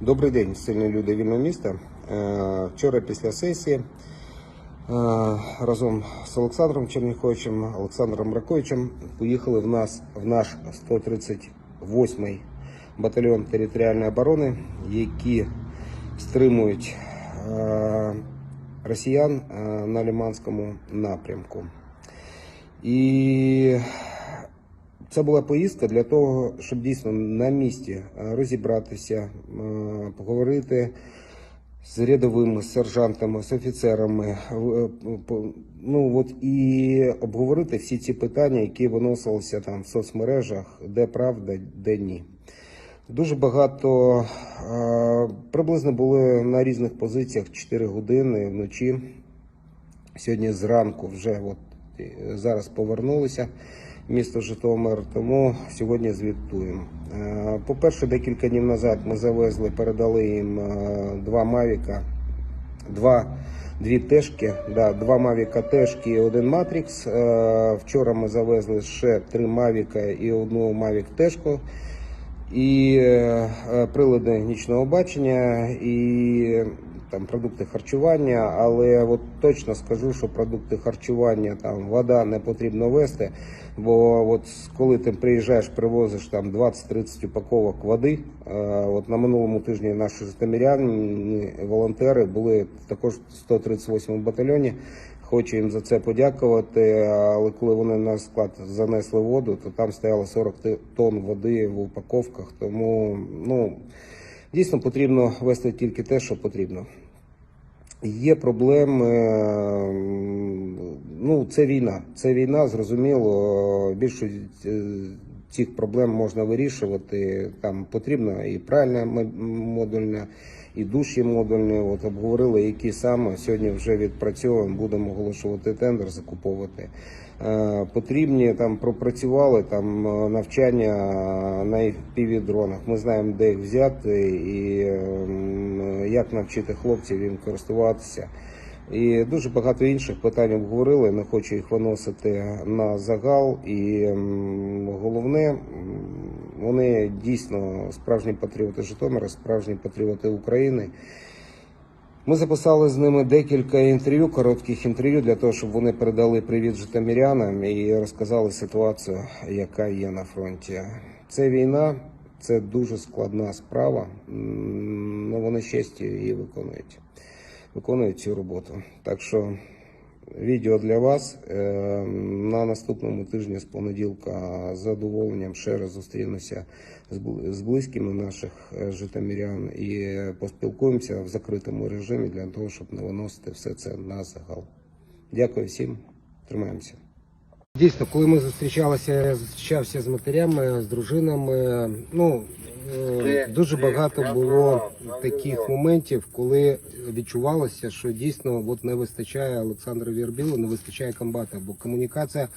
Добрий день, сильні люди вільного міста. Е, Вчора після сесії е, разом з Олександром Черніховичем, Олександром Раковичем поїхали в нас в наш 138-й батальйон територіальної оборони, які стримують е, росіян на Лиманському напрямку. І це була поїздка для того, щоб дійсно на місці е, розібратися, е, поговорити з рядовими, з сержантами, з офіцерами. е, Ну от і обговорити всі ці питання, які виносилися там в соцмережах, де правда, де ні. Дуже багато приблизно були на різних позиціях 4 години вночі. Сьогодні зранку вже от зараз повернулися місто Житомир, тому сьогодні звітуємо. Е, По-перше, декілька днів назад ми завезли, передали їм е, два Мавіка, два, дві тежки, да, два Мавіка тежки і один Матрікс. Е, Вчора ми завезли ще три Мавіка і одну Мавік тежку. І прилади нічного бачення, і там продукти харчування, але от точно скажу, що продукти харчування, там вода не потрібно вести, бо от коли ти приїжджаєш, привозиш там 20-30 упаковок води. е, От на минулому тижні наші житомиряни, волонтери були також в 138 батальйоні. Хочу їм за це подякувати. Але коли вони на склад занесли воду, то там стояло 40 тонн води в упаковках. Тому ну дійсно потрібно вести тільки те, що потрібно. Є проблеми. Ну, це війна. Це війна, зрозуміло. Більшість е, цих проблем можна вирішувати. Там потрібна і пральна м- модульна, і душі модульні. От обговорили, які саме сьогодні вже відпрацьовуємо. Будемо оголошувати тендер, закуповувати. Е, Потрібні там пропрацювали там е, навчання на fpv дронах. Ми знаємо, де їх взяти і ем, як навчити хлопців їм користуватися. І дуже багато інших питань обговорили. Не хочу їх виносити на загал. І ем, головне, вони дійсно справжні патріоти Житомира, справжні патріоти України. Ми записали з ними декілька інтерв'ю, коротких інтерв'ю, для того, щоб вони передали привіт житомирянам і розказали ситуацію, яка є на фронті. Це війна, це дуже складна справа. але вони щастя її виконують. Виконують цю роботу. Так що відео для вас. Е, На наступному тижні з понеділка з задоволенням ще раз зустрінуся з близькими наших е, житомирян і поспілкуємося в закритому режимі для того, щоб не виносити все це на загал. Дякую всім, тримаємося. Дійсно, коли ми зустрічалися, я зустрічався з матерями, з дружинами. Ну дуже багато було таких моментів, коли відчувалося, що дійсно от не вистачає Олександра Вірбілу, не вистачає комбата, бо комунікація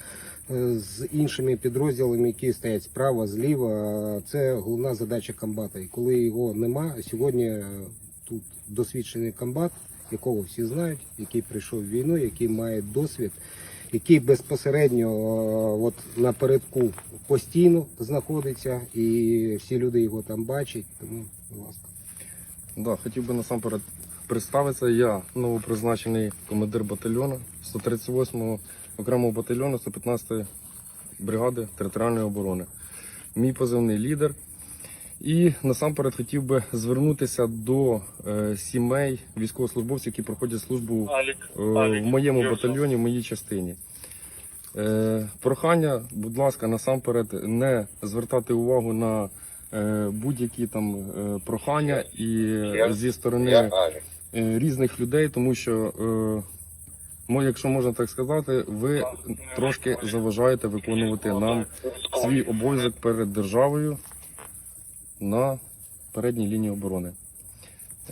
е, з іншими підрозділами, які стоять справа, зліва, це головна задача комбата. І коли його нема, сьогодні е, тут досвідчений комбат, якого всі знають, який прийшов в війну, який має досвід який безпосередньо е, от напередку постійно знаходиться, і всі люди його там бачать. Тому, будь ласка. Да, хотів би насамперед представитися. Я новопризначений командир батальйону 138-го окремого батальйону 115-ї бригади територіальної оборони. Мій позивний лідер. І насамперед хотів би звернутися до е, сімей військовослужбовців, які проходять службу е, в моєму батальйоні, в моїй частині. Е, прохання, будь ласка, насамперед не звертати увагу на е, будь-які там е, прохання і е, зі сторони е, різних людей, тому що, е, ну, якщо можна так сказати, ви трошки заважаєте виконувати нам свій обов'язок перед державою на передній лінії оборони.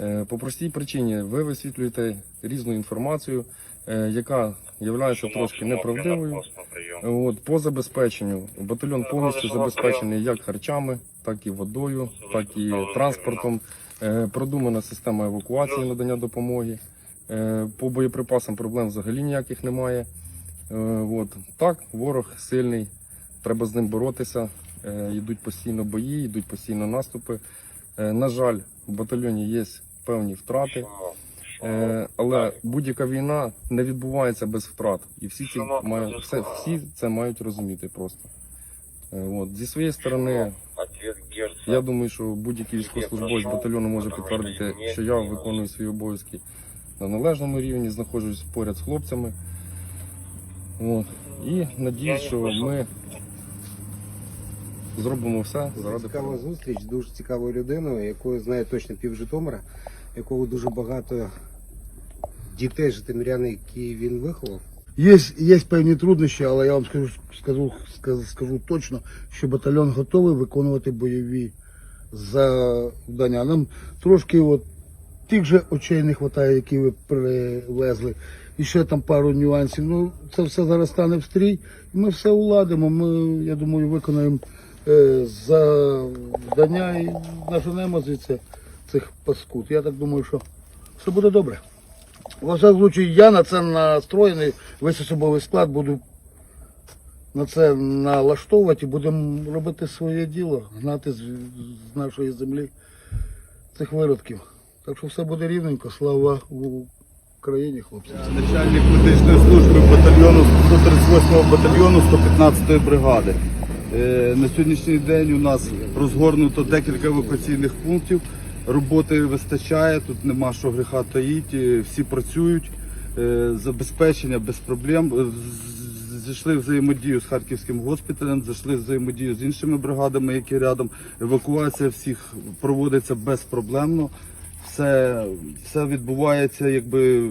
Е, По простій причині ви висвітлюєте різну інформацію, е, яка є трошки неправдивою. От, по забезпеченню батальйон повністю забезпечений як харчами, так і водою, так і транспортом. Е, Продумана система евакуації надання допомоги. Е, По боєприпасам проблем взагалі ніяких немає. Е, От. Так, ворог сильний, треба з ним боротися. Е, Йдуть постійно бої, йдуть постійно наступи. Е, На жаль, в батальйоні є певні втрати, е, але будь-яка війна не відбувається без втрат. І всі ці мають все, всі це мають розуміти просто. От. Зі своєї сторони, я думаю, що будь-який військовослужбовець батальйону може підтвердити, що я виконую свої обов'язки на належному рівні, знаходжусь поряд з хлопцями. От. І надіюсь, що ми зробимо все заради Цікава зустріч, дуже цікавою людиною, якою знає точно пів Житомира, якого дуже багато дітей житомиряни, які він виховав. Є, є певні труднощі, але я вам скажу, скажу, скажу, скажу точно, що батальйон готовий виконувати бойові завдання. Нам трошки от тих же очей не вистачає, які ви привезли. І ще там пару нюансів. Ну, це все зараз стане в стрій. І ми все уладимо. Ми, я думаю, виконаємо завдання і наженемо звідси цих паскуд. Я так думаю, що все буде добре. Во всякому случаю, я на це настроєний, весь особовий склад буду на це налаштовувати і будемо робити своє діло, гнати з, нашої землі цих виродків. Так що все буде рівненько, слава Україні, хлопці. Начальник медичної служби батальйону 138-го батальйону 115-ї бригади. Е, На сьогоднішній день у нас розгорнуто декілька евакуаційних пунктів. Роботи вистачає, тут нема що гріха таїти, всі працюють. Е, Забезпечення без проблем. Е, з- Зайшли в взаємодію з харківським госпіталем, зайшли взаємодію з іншими бригадами, які рядом. Евакуація всіх проводиться безпроблемно. Все, все відбувається, якби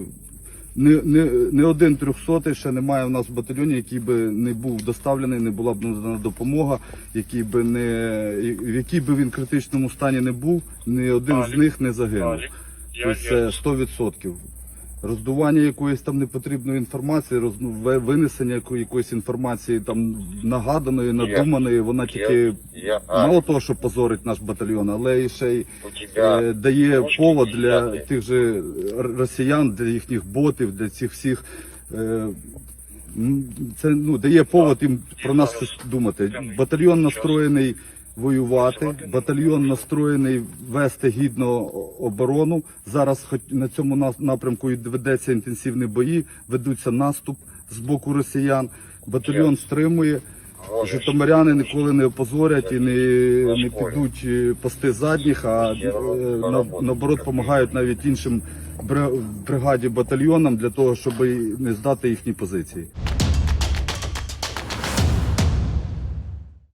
не, не, не один трьохсотий ще немає в нас в батальйоні, який би не був доставлений, не була б надана допомога, який би не, в якій би він критичному стані не був, ні один з них не загинув. Я це 100%. Роздування якоїсь там непотрібної інформації, роз, ну, винесення якоїсь інформації там нагаданої, надуманої, вона тільки Я, мало того, що позорить наш батальйон, але і ще й е, дає повод для тих же росіян, для їхніх ботів, для цих всіх. е, Це ну дає повод їм про нас щось думати. Батальйон настроєний воювати, батальйон настроєний вести гідно оборону. Зараз, на цьому напрямку і ведеться інтенсивні бої, ведуться наступ з боку росіян. Батальйон стримує. Житомиряни ніколи не опозорять і не, не підуть е, пости задніх, а е, на- наоборот допомагають навіть іншим бри- бригаді батальйонам для того, щоб не здати їхні позиції.